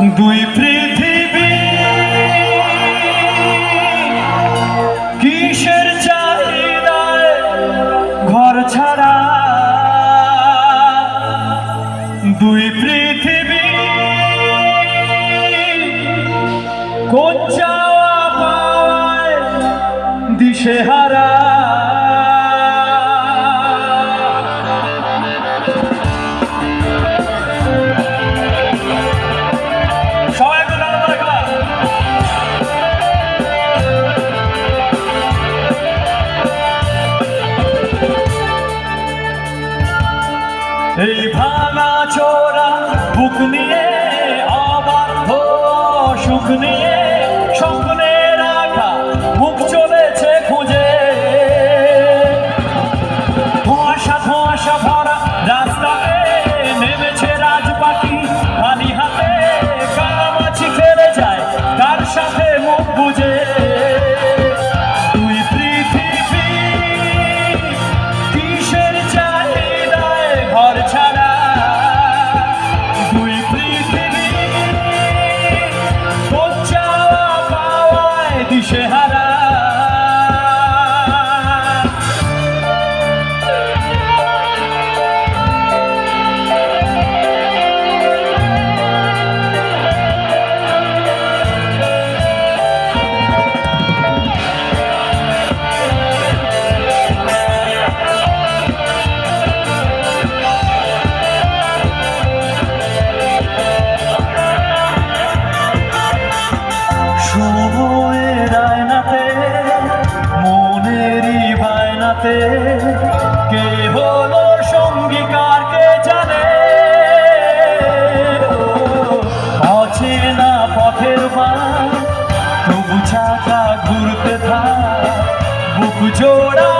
দুই পৃথিবী। কিসের চাহিদায় ঘর ছাড়া? দুই পৃথিবী। কোন চাওয়া পায় দিশেহারা? ভাঙা চোরা বুক নিয়ে অবাধ্য সুখ নিয়ে সাথে। কে হলো সঙ্গীকার কে জানে? অচেনা পথের মা তবু ছাতা ঘুরতে থাক, বুক জোড়া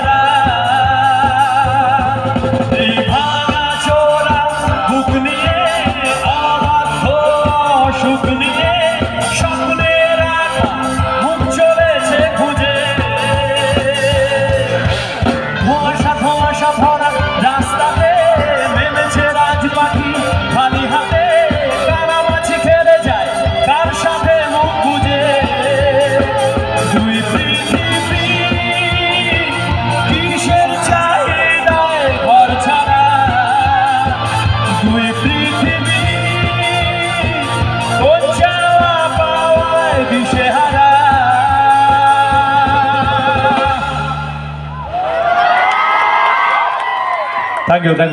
দিশেহারা থ্যাংক ইউ থ্যাংক